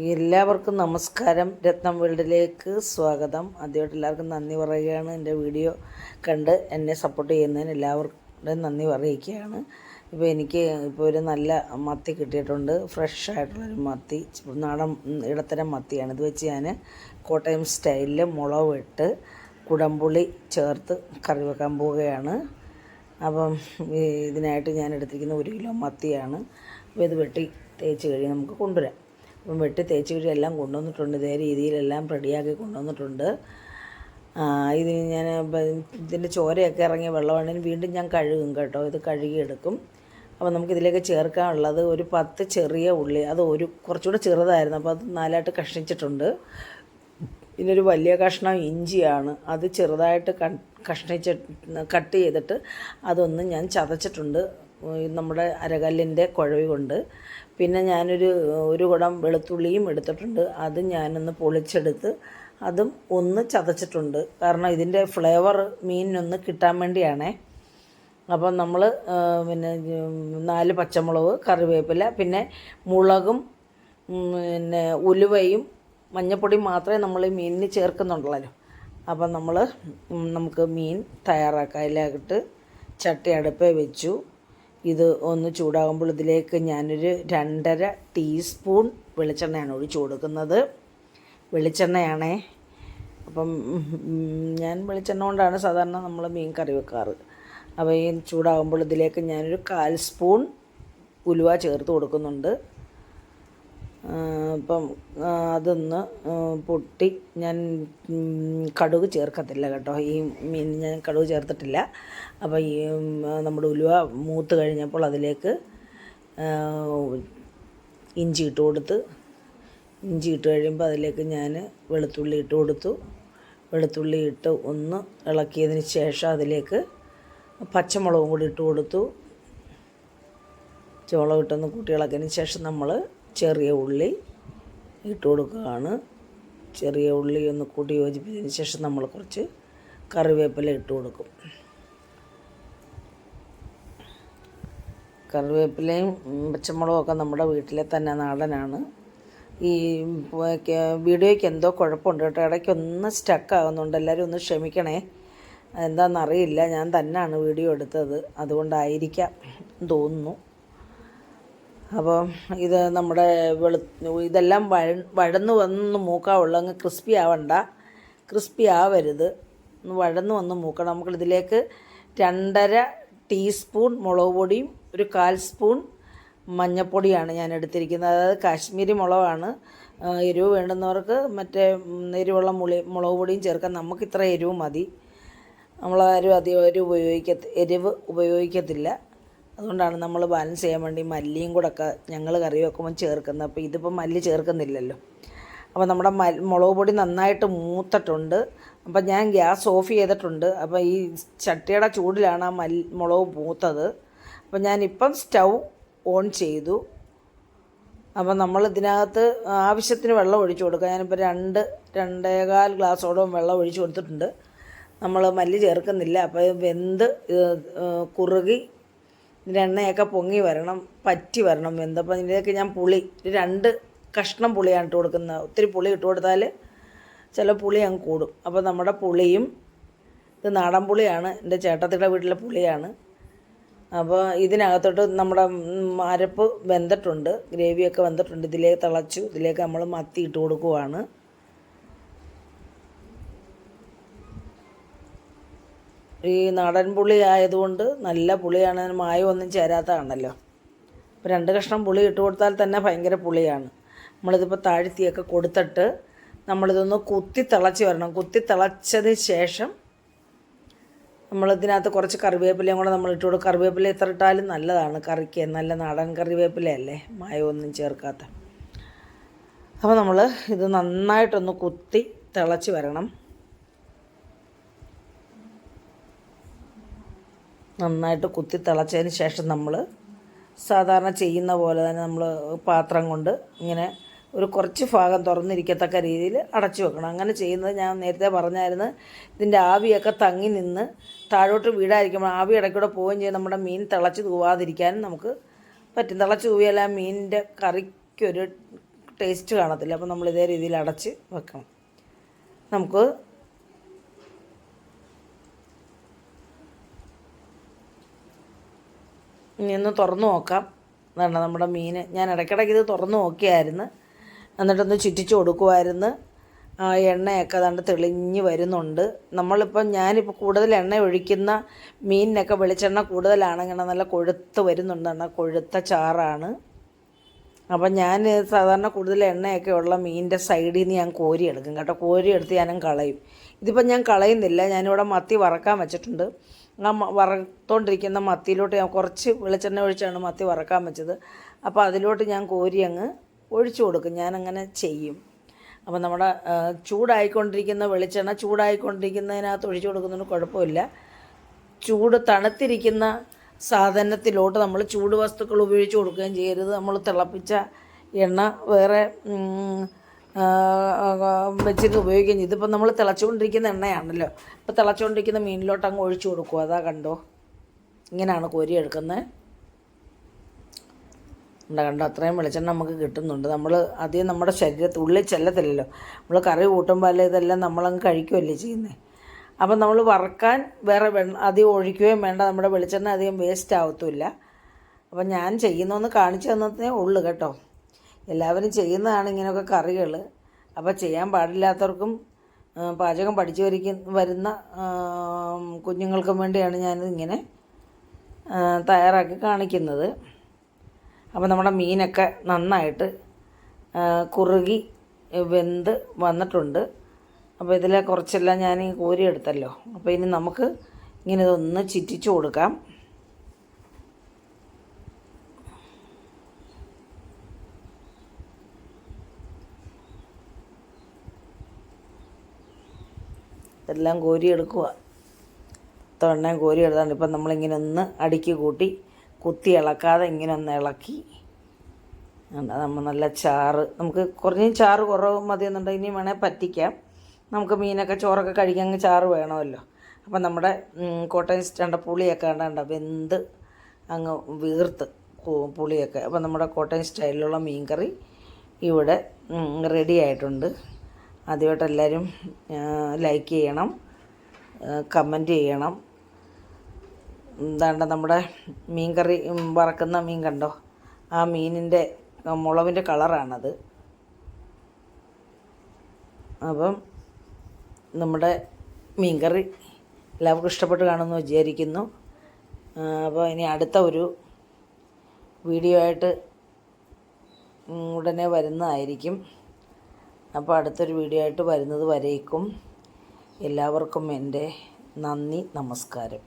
എല്ലാവർക്കും നമസ്കാരം. രത്നം വേൾഡിലേക്ക് സ്വാഗതം. ആദ്യമായിട്ട് എല്ലാവർക്കും നന്ദി പറയുകയാണ്. എന്റെ വീഡിയോ കണ്ട് എന്നെ സപ്പോർട്ട് ചെയ്യുന്നതിന് എല്ലാവരുടെയും നന്ദി പറയുകയാണ്. ഇപ്പോൾ എനിക്ക് ഇപ്പോൾ ഒരു നല്ല മത്തി കിട്ടിയിട്ടുണ്ട്. ഫ്രഷ് ആയിട്ടുള്ളൊരു മത്തി. നാടൻ ഇടത്തരം മത്തിയാണ്. ഇത് വെച്ച് ഞാൻ കോട്ടയം സ്റ്റൈലിൽ മുളക് ഇട്ട് കുടംപുളി ചേർത്ത് കറി വെക്കാൻ പോവുകയാണ്. അപ്പം ഇതിനായിട്ട് ഞാൻ എടുത്തിരിക്കുന്ന ഒരു കിലോ മത്തിയാണ്. അപ്പോൾ ഇത് വെട്ടി തേച്ച് കഴിഞ്ഞ് നമുക്ക് കൊണ്ടുവരാം. അപ്പം വെട്ടി തേച്ച് കഴിഞ്ഞ് എല്ലാം കൊണ്ടുവന്നിട്ടുണ്ട്. ഇതേ രീതിയിലെല്ലാം റെഡിയാക്കി കൊണ്ടുവന്നിട്ടുണ്ട്. ആ, ഇത് ഞാൻ ഇതിന്റെ ചോരയൊക്കെ ഇറങ്ങിയ വെള്ളമാണെങ്കിൽ വീണ്ടും ഞാൻ കഴുകും കേട്ടോ. ഇത് കഴുകിയെടുക്കും. അപ്പോൾ നമുക്കിതിലേക്ക് ചേർക്കാനുള്ളത് ഒരു പത്ത് ചെറിയ ഉള്ളി. അത് ഒരു കുറച്ചുകൂടെ ചെറുതായിരുന്നു. അപ്പോൾ അത് നാലായിട്ട് കഷ്ണിച്ചിട്ടുണ്ട്. ഇതിനൊരു വലിയ കഷ്ണം ഇഞ്ചിയാണ്. അത് ചെറുതായിട്ട് കഷ്ണിച്ച് കട്ട് ചെയ്തിട്ട് അതൊന്ന് ഞാൻ ചതച്ചിട്ടുണ്ട്. നമ്മുടെ അരകല്ലിന്റെ കുഴവി കൊണ്ട്. പിന്നെ ഞാനൊരു ഒരു കുടം വെളുത്തുള്ളിയും എടുത്തിട്ടുണ്ട്. അത് ഞാനൊന്ന് പൊളിച്ചെടുത്ത് അതും ഒന്ന് ചതച്ചിട്ടുണ്ട്. കാരണം ഇതിന്റെ ഫ്ലേവർ മീനിനൊന്ന് കിട്ടാൻ വേണ്ടിയാണേ. അപ്പം നമ്മൾ പിന്നെ നാല് പച്ചമുളക് കറിവേപ്പില പിന്നെ മുളകും പിന്നെ ഉലുവയും മഞ്ഞൾപ്പൊടി മാത്രമേ നമ്മൾ മീനിന് ചേർക്കുന്നുള്ളല്ലോ. അപ്പം നമ്മൾ നമുക്ക് മീൻ തയ്യാറാക്കാം. അതിലായിട്ട് ചട്ടി അടുപ്പേ വെച്ചു. ഇത് ഒന്ന് ചൂടാകുമ്പോൾ ഇതിലേക്ക് ഞാനൊരു രണ്ടര ടീസ്പൂൺ വെളിച്ചെണ്ണയാണ് ഒഴിച്ചു കൊടുക്കുന്നത്. വെളിച്ചെണ്ണയാണേ. അപ്പം ഞാൻ വെളിച്ചെണ്ണ കൊണ്ടാണ് സാധാരണ നമ്മൾ മീൻ കറി വെക്കാറ്. അപ്പോൾ ഈ ചൂടാകുമ്പോൾ ഇതിലേക്ക് ഞാനൊരു കാൽ സ്പൂൺ ഉലുവ ചേർത്ത് കൊടുക്കുന്നുണ്ട്. അപ്പം അതൊന്ന് പൊട്ടി ഞാൻ കടുക് ചേർക്കത്തില്ല കേട്ടോ. ഈ മീൻ ഞാൻ കടുക് ചേർത്തിട്ടില്ല. അപ്പോൾ ഈ നമ്മുടെ ഉലുവ മൂത്ത് കഴിഞ്ഞപ്പോൾ അതിലേക്ക് ഇഞ്ചി ഇട്ട് കൊടുത്ത് ഇഞ്ചി ഇട്ട് കഴിയുമ്പോൾ അതിലേക്ക് ഞാൻ വെളുത്തുള്ളി ഇട്ട് കൊടുത്തു. വെളുത്തുള്ളി ഇട്ട് ഒന്ന് ഇളക്കിയതിന് ശേഷം അതിലേക്ക് പച്ചമുളകും കൂടി ഇട്ട് കൊടുത്തു. ചോളം ഇട്ടൊന്ന് കൂട്ടി ഇളക്കിയതിന് ശേഷം നമ്മൾ ചെറിയ ഉള്ളി ഇട്ട് കൊടുക്കുകയാണ്. ചെറിയ ഉള്ളി ഒന്ന് കൂട്ടി യോജിപ്പിച്ചതിന് ശേഷം നമ്മൾ കുറച്ച് കറിവേപ്പില ഇട്ട് കൊടുക്കും. കറിവേപ്പിലയും പച്ചമുളകൊക്കെ നമ്മുടെ വീട്ടിലെ തന്നെ നാടനാണ്. ഈ വീഡിയോയ്ക്ക് എന്തോ കുഴപ്പമുണ്ട് കേട്ടോ. ഇടയ്ക്ക് ഒന്ന് സ്റ്റക്ക് എല്ലാവരും ഒന്ന് ക്ഷമിക്കണേ. എന്താണെന്നറിയില്ല. ഞാൻ തന്നെയാണ് വീഡിയോ എടുത്തത്. അതുകൊണ്ടായിരിക്കാം തോന്നുന്നു. അപ്പോൾ ഇത് നമ്മുടെ വെളു ഇതെല്ലാം വഴ വഴന്ന് വന്ന് മൂക്കാവുള്ളൂ അങ്ങ് ക്രിസ്പി ആവണ്ട. ക്രിസ്പി ആവരുത്. ഒന്ന് വഴന്ന് വന്ന് മൂക്കണം. നമുക്കിതിലേക്ക് രണ്ടര ടീസ്പൂൺ മുളക് പൊടിയും ഒരു കാൽ സ്പൂൺ മഞ്ഞൾപ്പൊടിയാണ് ഞാൻ എടുത്തിരിക്കുന്നത്. അതായത് കാശ്മീരി മുളകാണ്. എരിവ് വേണ്ടുന്നവർക്ക് മറ്റേ എരിവുള്ള മുളി മുളക് പൊടിയും ചേർക്കാം. നമുക്ക് ഇത്ര എരിവ് മതി. നമ്മളാരും അധികം എരിവ് ഉപയോഗിക്ക എരിവ് ഉപയോഗിക്കത്തില്ല. അതുകൊണ്ടാണ് നമ്മൾ ബാലൻസ് ചെയ്യാൻ വേണ്ടി മല്ലിയും കൂടെ ഒക്കെ ഞങ്ങൾ കറി വെക്കുമ്പോൾ ചേർക്കുന്നത്. അപ്പോൾ ഇതിപ്പോൾ മല്ലി ചേർക്കുന്നില്ലല്ലോ. അപ്പോൾ നമ്മുടെ മുളക് പൊടി നന്നായിട്ട് മൂത്തിട്ടുണ്ട്. അപ്പോൾ ഞാൻ ഗ്യാസ് ഓഫ് ചെയ്തിട്ടുണ്ട്. അപ്പോൾ ഈ ചട്ടിയുടെ ചൂടിലാണ് ആ മല്ലി മുളക് മൂത്തത്. അപ്പോൾ ഞാനിപ്പം സ്റ്റൗ ഓൺ ചെയ്തു. അപ്പോൾ നമ്മൾ ഇതിനകത്ത് ആവശ്യത്തിന് വെള്ളം ഒഴിച്ചു കൊടുക്കുക ഞാനിപ്പോൾ രണ്ട് രണ്ടേകാൽ ഗ്ലാസ്സോളം വെള്ളം ഒഴിച്ചു കൊടുത്തിട്ടുണ്ട്. നമ്മൾ മല്ലി ചേർക്കുന്നില്ല. അപ്പോൾ വെന്ത് കുറുകി ഇതിന്റെ എണ്ണയൊക്കെ പൊങ്ങി വരണം പറ്റി വരണം. വെന്തപ്പോൾ ഇതിന്റെയൊക്കെ ഞാൻ പുളി രണ്ട് കഷ്ണം പുളിയാണ് ഇട്ട് കൊടുക്കുന്നത്. ഒത്തിരി പുളി ഇട്ട് കൊടുത്താൽ ചില പുളി അങ്ങ് കൂടും. അപ്പോൾ നമ്മുടെ പുളിയും ഇത് നാടൻ പുളിയാണ്. എന്റെ ചേട്ടത്തിയുടെ വീട്ടിലെ പുളിയാണ്. അപ്പോൾ ഇതിനകത്തോട്ട് നമ്മുടെ അരപ്പ് വെന്തിട്ടുണ്ട് ഗ്രേവിയൊക്കെ വെന്തിട്ടുണ്ട്. ഇതിലേക്ക് തിളച്ചു ഇതിലേക്ക് നമ്മൾ മത്തി ഇട്ട് കൊടുക്കുവാണ്. ഈ നാടൻ പുളി ആയതുകൊണ്ട് നല്ല പുളിയാണ് മായമൊന്നും ചേരാത്തതാണല്ലോ. അപ്പോൾ രണ്ട് കഷ്ണം പുളി ഇട്ട് കൊടുത്താൽ തന്നെ ഭയങ്കര പുളിയാണ്. നമ്മളിതിപ്പോൾ താഴ്ത്തിയൊക്കെ കൊടുത്തിട്ട് നമ്മളിതൊന്ന് കുത്തി തിളച്ച് വരണം. കുത്തി തിളച്ചതിന് ശേഷം നമ്മളിതിനകത്ത് കുറച്ച് കറിവേപ്പിലയും കൂടെ നമ്മൾ ഇട്ട് കൊടുക്കും. കറിവേപ്പില എത്ര ഇട്ടാലും നല്ലതാണ് കറിക്ക്. നല്ല നാടൻ കറിവേപ്പിലയല്ലേ മായമൊന്നും ചേർക്കാത്ത. അപ്പോൾ നമ്മൾ ഇത് നന്നായിട്ടൊന്ന് കുത്തി തിളച്ച് വരണം. നന്നായിട്ട് കുത്തി തിളച്ചതിന് ശേഷം നമ്മൾ സാധാരണ ചെയ്യുന്ന പോലെ തന്നെ നമ്മൾ പാത്രം കൊണ്ട് ഇങ്ങനെ ഒരു കുറച്ച് ഭാഗം തുറന്നിരിക്കത്തക്ക രീതിയിൽ അടച്ചു വെക്കണം. അങ്ങനെ ചെയ്യുന്നത് ഞാൻ നേരത്തെ പറഞ്ഞായിരുന്നു. ഇതിന്റെ ആവിയൊക്കെ തങ്ങി നിന്ന് താഴോട്ട് വീടായിരിക്കുമ്പോൾ ആവി ഇടയ്ക്കൂടെ പോവുകയും ചെയ്യും. നമ്മുടെ മീൻ തിളച്ച് തൂവാതിരിക്കാനും നമുക്ക് പറ്റും. തിളച്ച് തൂവിയാൽ ആ മീനിന്റെ കറിക്കൊരു ടേസ്റ്റ് കാണത്തില്ല. അപ്പോൾ നമ്മൾ ഇതേ രീതിയിൽ അടച്ച് വെക്കണം. നമുക്ക് ഒന്ന് തുറന്നു നോക്കാം. അതാണ് നമ്മുടെ മീൻ. ഞാൻ ഇടയ്ക്കിടയ്ക്ക് ഇത് തുറന്നു നോക്കിയായിരുന്നു. എന്നിട്ടൊന്ന് ചുറ്റിച്ച് കൊടുക്കുമായിരുന്നു എണ്ണയൊക്കെ അതാണ്ട് തെളിഞ്ഞ് വരുന്നുണ്ട്. നമ്മളിപ്പം ഞാനിപ്പോൾ കൂടുതൽ എണ്ണ ഒഴിക്കുന്ന മീനിനൊക്കെ വെളിച്ചെണ്ണ കൂടുതലാണെങ്കിൽ നല്ല കൊഴുത്ത് വരുന്നുണ്ട്. എന്നാൽ കൊഴുത്ത ചാറാണ്. അപ്പം ഞാൻ സാധാരണ കൂടുതൽ എണ്ണയൊക്കെ ഉള്ള മീനിന്റെ സൈഡിൽ നിന്ന് ഞാൻ കോരി എടുക്കും കേട്ടോ. കോരി എടുത്ത് ഞാനും കളയും. ഇതിപ്പം ഞാൻ കളയുന്നില്ല. ഞാനിവിടെ മത്തി വറക്കാൻ വെച്ചിട്ടുണ്ട്. ആ വറുത്തോണ്ടിരിക്കുന്ന മത്തിയിലോട്ട് ഞാൻ കുറച്ച് വെളിച്ചെണ്ണ ഒഴിച്ചാണ് മത്തി വറക്കാൻ വെച്ചത്. അപ്പോൾ അതിലോട്ട് ഞാൻ കോരി അങ്ങ് ഒഴിച്ചു കൊടുക്കും. ഞാനങ്ങനെ ചെയ്യും. അപ്പോൾ നമ്മുടെ ചൂടായിക്കൊണ്ടിരിക്കുന്ന വെളിച്ചെണ്ണ ചൂടായിക്കൊണ്ടിരിക്കുന്നതിനകത്ത് ഒഴിച്ചു കൊടുക്കുന്നതിന് കുഴപ്പമില്ല. ചൂട് തണുത്തിരിക്കുന്ന സാധനത്തിലോട്ട് നമ്മൾ ചൂട് വസ്തുക്കൾ ഉപയോഗിച്ച് കൊടുക്കുകയും ചെയ്യരുത്. നമ്മൾ തിളപ്പിച്ച എണ്ണ വേറെ വെച്ചിട്ട് ഉപയോഗിക്കുകയും ചെയ്തു ഇതിപ്പോൾ നമ്മൾ തിളച്ചുകൊണ്ടിരിക്കുന്ന എണ്ണയാണല്ലോ. ഇപ്പോൾ തിളച്ചുകൊണ്ടിരിക്കുന്ന മീനിലോട്ട് അങ്ങ് ഒഴിച്ചു കൊടുക്കുക അതാ കണ്ടോ? ഇങ്ങനെയാണ് കോരി എടുക്കുന്നത് ഉണ്ട് കണ്ടോ? അത്രയും വെളിച്ചെണ്ണ നമുക്ക് കിട്ടുന്നുണ്ട്. നമ്മൾ അധികം നമ്മുടെ ശരീരത്തിൽ ഉള്ളിൽ ചെല്ലത്തില്ലല്ലോ. നമ്മൾ കറി കൂട്ടുമ്പോൾ അല്ലെ ഇതെല്ലാം നമ്മളങ്ങ് കഴിക്കുകയല്ലേ ചെയ്യുന്നത് അപ്പം നമ്മൾ വറക്കാൻ വേറെ അധികം ഒഴിക്കുകയും വേണ്ട. നമ്മുടെ വെളിച്ചെണ്ണ അധികം വേസ്റ്റ് ആവത്തുമില്ല. അപ്പം ഞാൻ ചെയ്യുന്നതെന്ന് കാണിച്ചു തന്നതേ ഉള്ളൂ കേട്ടോ. എല്ലാവരും ചെയ്യുന്നതാണ് ഇങ്ങനെയൊക്കെ കറികൾ അപ്പോൾ ചെയ്യാൻ പാടില്ലാത്തവർക്കും പാചകം പഠിച്ചു വരിക്ക വരുന്ന കുഞ്ഞുങ്ങൾക്കും വേണ്ടിയാണ് ഞാനിങ്ങനെ തയ്യാറാക്കി കാണിക്കുന്നത്. അപ്പോൾ നമ്മുടെ മീനൊക്കെ നന്നായിട്ട് കുറുകി വെന്ത് വന്നിട്ടുണ്ട്. അപ്പോൾ ഇതിലെ കുറച്ചെല്ലാം ഞാൻ കോരിയെടുത്തല്ലോ. അപ്പോൾ ഇനി നമുക്ക് ഇങ്ങനെ ഇതൊന്ന് ചിറ്റിച്ചു കൊടുക്കാം. എല്ലാം കോരിയെടുക്കുക തൊണ്ണയും കോരി എടുത്താണ് ഇപ്പം നമ്മളിങ്ങനെ ഒന്ന് അടുക്കി കൂട്ടി കുത്തി ഇളക്കാതെ ഇങ്ങനെ ഒന്ന് ഇളക്കി. നമ്മൾ നല്ല ചാറ്. നമുക്ക് കുറഞ്ഞ ചാറ് കുറവ് മതിയെന്നുണ്ടെങ്കിൽ ഇനി വേണേൽ പറ്റിക്കാം. നമുക്ക് മീനൊക്കെ ചോറൊക്കെ കഴിക്കാൻ ചാറ് വേണമല്ലോ. അപ്പം നമ്മുടെ കോട്ടയം സ്റ്റാൻഡ് പുളിയൊക്കെ കണ്ടാണ്ട വെന്ത് അങ്ങ് വീർത്ത് പുളിയൊക്കെ. അപ്പം നമ്മുടെ കോട്ടയം സ്റ്റൈലിലുള്ള മീൻ കറി ഇവിടെ റെഡി ആയിട്ടുണ്ട്. ആദ്യമായിട്ട് എല്ലാവരും ലൈക്ക് ചെയ്യണം കമന്റ് ചെയ്യണം. എന്താണ്ട് നമ്മുടെ മീൻ കറി വറക്കുന്ന മീൻ കണ്ടോ? ആ മീനിന്റെ മുളവിന്റെ കളറാണത്. അപ്പം നമ്മുടെ മീൻ കറി എല്ലാവർക്കും ഇഷ്ടപ്പെട്ട് കാണുമെന്ന് വിചാരിക്കുന്നു. അപ്പോൾ ഇനി അടുത്ത ഒരു വീഡിയോ ആയിട്ട് ഉടനെ വരുന്നതായിരിക്കും. അപ്പോൾ അടുത്തൊരു വീഡിയോ ആയിട്ട് വരുന്നത് വരേക്കും. എല്ലാവർക്കും എന്റെ നന്ദി നമസ്കാരം.